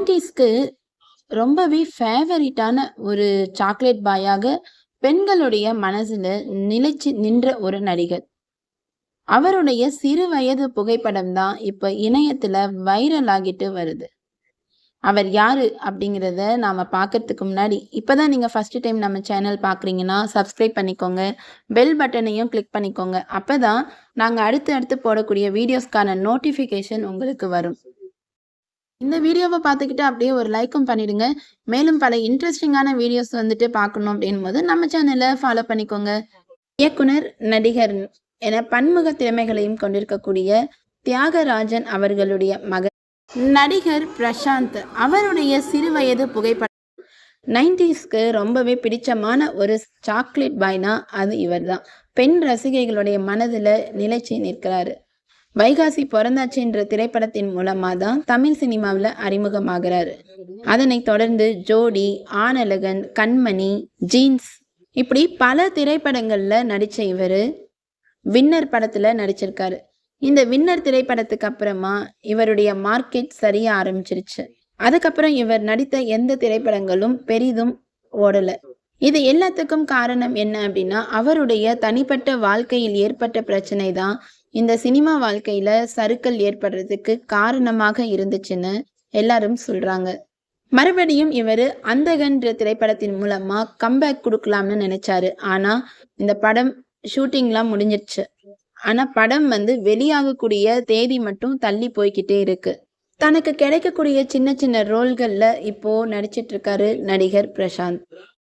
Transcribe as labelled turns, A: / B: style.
A: நைன்டிஸ்க்கு ரொம்பவே ஃபேவரட்டான ஒரு சாக்லேட் பாயாக பெண்களுடைய மனசில் நிலைச்சு நின்ற ஒரு நடிகர். அவருடைய சிறு வயது புகைப்படம் தான் இப்போ இணையத்தில் வைரல் ஆகிட்டு வருது. அவர் யாரு அப்படிங்கிறத நாம் பார்க்கறதுக்கு முன்னாடி, இப்போ தான் நீங்கள் ஃபஸ்ட்டு டைம் நம்ம சேனல் பார்க்குறீங்கன்னா, சப்ஸ்கிரைப் பண்ணிக்கோங்க. பெல் பட்டனையும் கிளிக் பண்ணிக்கோங்க. அப்போ தான் நாங்கள் அடுத்து அடுத்து போடக்கூடிய வீடியோஸ்க்கான நோட்டிஃபிகேஷன் உங்களுக்கு வரும். இந்த வீடியோவை பார்த்துக்கிட்டு அப்படியே ஒரு லைக்கும் பண்ணிடுங்க. மேலும் பல இன்ட்ரெஸ்டிங்கான வீடியோஸ் வந்துட்டு பார்க்கணும் அப்படின்னும்போது நம்ம சேனலை ஃபாலோ பண்ணிக்கோங்க. இயக்குனர், நடிகர் என பன்முக திறமைகளையும் கொண்டிருக்கக்கூடிய தியாகராஜன் அவர்களுடைய மகன் நடிகர் பிரசாந்த். அவருடைய சிறுவயது புகைப்படம் 90ஸ்க்கு ரொம்பவே பிடிச்சமான ஒரு சாக்லேட் பாய்னா அது இவர்தான். பெண் ரசிகைகளுடைய மனதில் நிலைச்சி நிற்கிறாரு. வைகாசி பொறந்தாச்சுன்ற திரைப்படத்தின் மூலமாக தான் தமிழ் சினிமாவுல அறிமுகமாகுறாரு. அதனைத் தொடர்ந்து ஜோடி, ஆனழகன் கண்மணி, ஜீன்ஸ் இப்படி பல திரைப்படங்கள்ல நடிச்ச இவரு வின்னர் படத்துல நடிச்சிருக்காரு. இந்த வின்னர் திரைப்படத்துக்கு அப்புறமா இவருடைய மார்க்கெட் சரிய ஆரம்பிச்சிருச்சு. அதுக்கப்புறம் இவர் நடித்த எந்த திரைப்படங்களும் பெரிதும் ஓடலை இது எல்லாத்துக்கும் காரணம் என்ன அப்படின்னா, அவருடைய தனிப்பட்ட வாழ்க்கையில் ஏற்பட்ட பிரச்சனை தான் இந்த சினிமா வாழ்க்கையில சறுக்கல் ஏற்படுறதுக்கு காரணமாக இருந்துச்சுன்னு எல்லாரும் சொல்றாங்க. மறுபடியும் இவர் அந்தகன்ற திரைப்படத்தின் மூலமா கம்பேக் கொடுக்கலாம்னு நினைச்சாரு. ஆனா இந்த படம் ஷூட்டிங்லாம் முடிஞ்சிருச்சு. ஆனா படம் வந்து வெளியாகக்கூடிய தேதி மட்டும் தள்ளி போய்க்கிட்டே இருக்கு. தனக்கு கிடைக்கக்கூடிய சின்ன சின்ன ரோல்கள்ல இப்போ நடிச்சிட்டு இருக்காரு நடிகர் பிரசாந்த்.